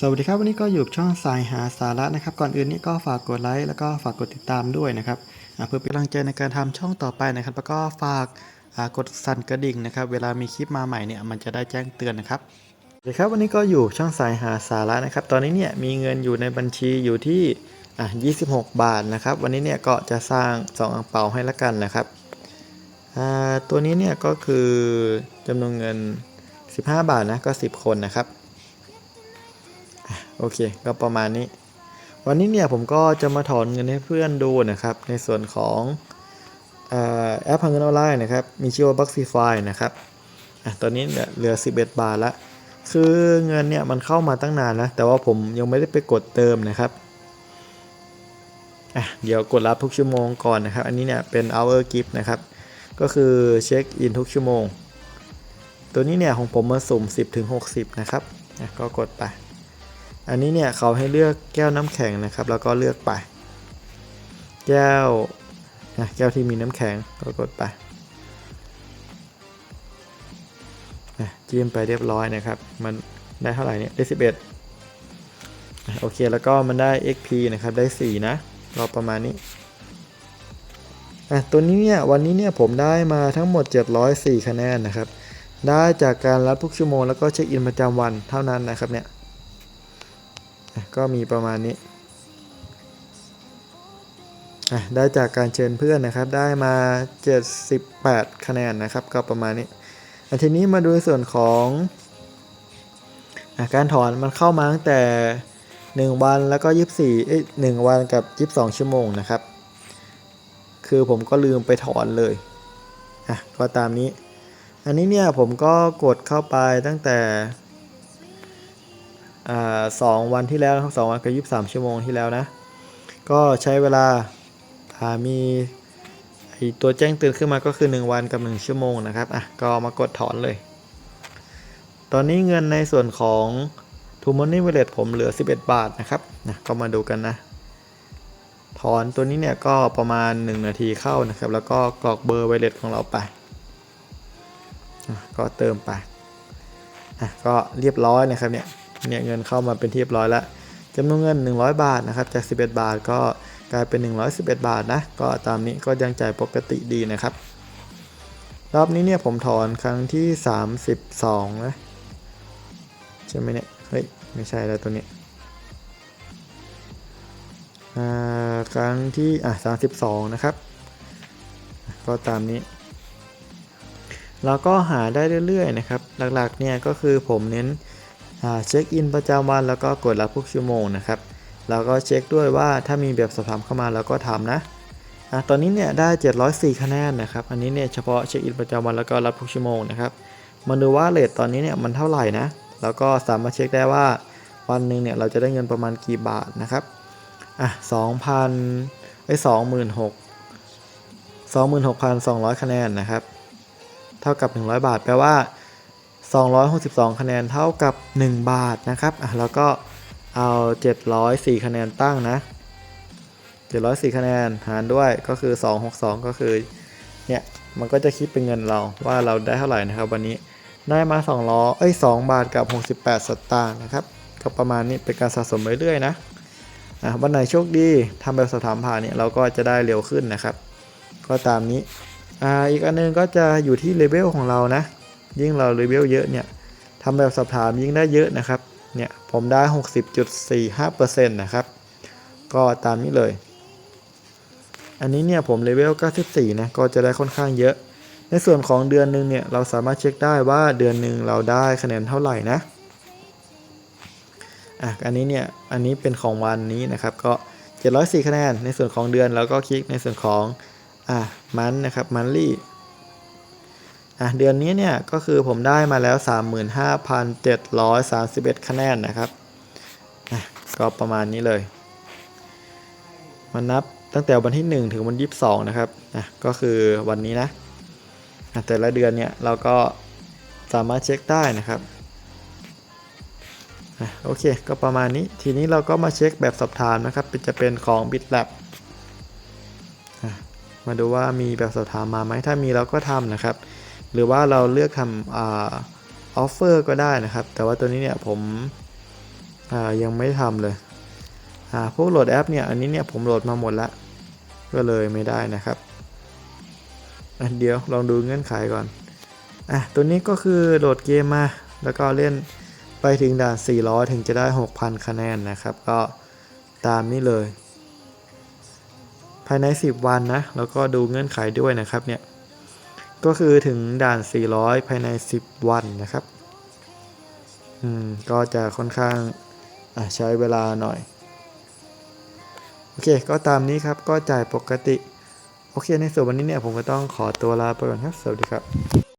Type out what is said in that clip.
สวัสดีครับวันนี้ก็อยู่ช่องสายหาสาระนะครับ ก่อนอื่นนี่ก็ฝากกดไลค์แล้วก็ฝากกดติดตามด้วยนะครับเพื่อเป็นกำลังใจในการทำช่องต่อไปนะครับ แล้วก็ฝากกดสั่นกระดิ่งนะครับ เวลามีคลิปมาใหม่เนี่ยมันจะได้แจ้งเตือนนะครับสวัสดีครับวันนี้ก็อยู่ช่องสายหาสาระนะครับ ตอนนี้เนี่ยมีเงินอยู่ในบัญชีอยู่ที่อะ26 บาทนะครับ วันนี้เนี่ยก็จะสร้าง2อ่างเปาให้ละกันนะครับตัวนี้เนี่ยก็คือจำนวนเงิน 15 บาทนะก็ 10 คนนะครับ โอเค ก็ประมาณนี้ วันนี้เนี่ยผมก็จะมาถอนเงินให้เพื่อนดูนะครับ ในส่วนของอแอปหาเงินออนไลน์นะครับ มีชื่อว่า Buxify นะครับอะตอนนี้เหลือ 11 บาทละ คือเงินเนี่ยมันเข้ามาตั้งนานนะแต่ว่าผมยังไม่ได้ไปกดเติมนะครับอะเดี๋ยวกดรับทุกชั่วโมงก่อนนะครับ อันนี้เนี่ยเป็น hour gift นะครับ ก็คือเช็คอินทุกชั่วโมง ตัวนี้เนี่ยของผมมาสุ่ม 10ถึง60 นะครับอะก็กดไป อันนี้เนี่ยเขาให้เลือกแก้วน้ำแข็งนะครับ แล้วก็เลือกไป แก้วนะแก้วที่มีน้ำแข็งก็กดไปนะจิ้มไปเรียบร้อยนะครับ มันได้เท่าไหร่เนี่ยได้11อะโอเคแล้วก็มันได้ XP นะครับได้ 4 นะก็ประมาณนี้อะตัวนี้เนี่ยวันนี้เนี่ยผมได้มาทั้งหมด 704 คะแนนนะครับ ได้จากการรับทุกชั่วโมงแล้วก็เช็คอินประจำวันเท่านั้นนะครับเนี่ย ก็มีประมาณนี้ได้จากการเชิญเพื่อนนะครับ ได้มา 78 คะแนนนะครับ ก็ประมาณนี้ทีนี้มาดูส่วนของอการถอนมันเข้ามาตั้งแต่ 1 วันแล้วก็ 24เอ้ย1วันกับ 22 ชั่วโมงนะครับ คือผมก็ลืมไปถอนเลยอะก็ตามนี้ อันนี้เนี่ยผมก็กดเข้าไปตั้งแต่ สองวันที่แล้วนะครับสองวันกับยี่สิบสามชั่วโมงที่แล้วนะ ก็ใช้เวลาามีตัวแจ้งเตือนขึ้นมาก็คือ 1 วันกับ 1 ชั่วโมงนะครับอะก็มากดถอนเลย ตอนนี้เงินในส่วนของ t o m o n e y Wallet ผมเหลือ 11 บาทนะครับนะก็มาดูกันนะ ถอนตัวนี้เนี่ยก็ประมาณ 1 นาทีเข้านะครับ แล้วก็กรอกเบอร์ Wallet ของเราไปก็เติมไปอะก็เรียบร้อยนะครับเนี่ย เนี่ยเงินเข้ามาเป็นที่เรียบร้อยแล้วจำนวนเงิน 100 บาทนะครับจาก 11 บาทก็กลายเป็น 111 บาทนะก็ตามนี้ก็ยังจ่ายปกติดีนะครับ รอบนี้เนี่ยผมถอนครั้งที่ 32นะใช่ไหมเนี่ยเฮ้ยไม่ใช่แล้วตัวนี้ครั้งที่อะ32 นะครับ ก็ตามนี้เราก็หาได้เรื่อยๆนะครับ หลักๆเนี่ยก็คือผมเน้น เช็คอินประจำวันแล้วก็กดรับทุกชั่วโมงนะครับแล้วก็เช็คด้วยว่าถ้ามีแบบสอบถามเข้ามาเราก็ทำนะอะตอนนี้เนี่ยได้ 704 คะแนนนะครับ อันนี้เนี่ยเฉพาะเช็คอินประจำวันแล้วก็รับทุกชั่วโมงนะครับ มาดูว่าเลทตอนนี้เนี่ยมันเท่าไหร่นะ แล้วก็สามารถเช็คได้ว่าวันหนึ่งเนี่ยเราจะได้เงินประมาณกี่บาทนะครับ อะ2,000ไอ้สองหมื่นหกสองหมื่นหกพันสองร้อยคะแนนนะครับ เท่ากับ 100 บาท แปลว่า 262 คะแนนเท่ากับ 1 บาทนะครับอะแล้วก็เอา 704 คะแนนตั้งนะ 704 คะแนนหารด้วยก็คือ 262 ก็คือเนี่ยมันก็จะคิดเป็นเงินเราว่าเราได้เท่าไหร่นะครับวันนี้ได้มา2ล้อเอ้ย2บาทกับ 68 สตางค์นะครับก็ประมาณนี้เป็นการสะสมไปเรื่อยๆนะอะวันไหนโชคดีทำแบบสอบถามผ่านเนี่ยเราก็จะได้เร็วขึ้นนะครับ ก็ตามนี้อ่าอีกอันนึงก็จะอยู่ที่เลเวลของเรานะ ยิ่งเราเลเวลเยอะเนี่ยทำแบบสอบถามยิ่งได้เยอะนะครับ เนี่ยผมได้ 60.45%นะครับ ก็ตามนี้เลย อันนี้เนี่ยผมเลเวล 94 นะ ก็จะได้ค่อนข้างเยอะ ในส่วนของเดือนหนึ่งเนี่ยเราสามารถเช็คได้ว่าเดือนหนึ่งเราได้คะแนนเท่าไหร่นะอะอันนี้เนี่ย อันนี้เป็นของวันนี้นะครับ ก็ 704 คะแนน ในส่วนของเดือนแล้วก็คลิกในส่วนของ อะมันนะครับมันลี่ อะเดือนนี้เนี่ยก็คือผมได้มาแล้ว 35,731 คะแนนนะครับอะก็ประมาณนี้เลยมันนับตั้งแต่วันที่ 1 ถึงวันที่22 นะครับอะก็คือวันนี้นะะแต่ละเดือนเนี่ยเราก็สามารถเช็คได้นะครับอะโอเค ก็ประมาณนี้ ทีนี้เราก็มาเช็คแบบสอบถามนะครับจะเป็นของ BitLab มาดูว่ามีแบบสอบถามมาไหมถ้ามีเราก็ทำนะครับ หรือว่าเราเลือกทำออฟเฟอร์ก็ได้นะครับ แต่ว่าตัวนี้เนี่ยผมยังไม่ทำเลยพวกโหลดแอปเนี่ยอันนี้เนี่ยผมโหลดมาหมดละก็เลยไม่ได้นะครับเดี๋ยวลองดูเงื่อนไขก่อนอะตัวนี้ก็คือโหลดเกมมา แล้วก็เล่นไปถึงด่าน 400 ถึงจะได้ 6,000 คะแนนนะครับ ก็ตามนี้เลย ภายใน 10 วันนะ แล้วก็ดูเงื่อนไขด้วยนะครับเนี่ย ก็คือถึงด่าน 400 ภายใน 10 วันนะครับ อืม ก็จะค่อนข้างใช้เวลาหน่อย โอเค ก็ตามนี้ครับ ก็จ่ายปกติ โอเค ในส่วนวันนี้เนี่ยผมก็ต้องขอตัวลาไปก่อนครับ สวัสดีครับ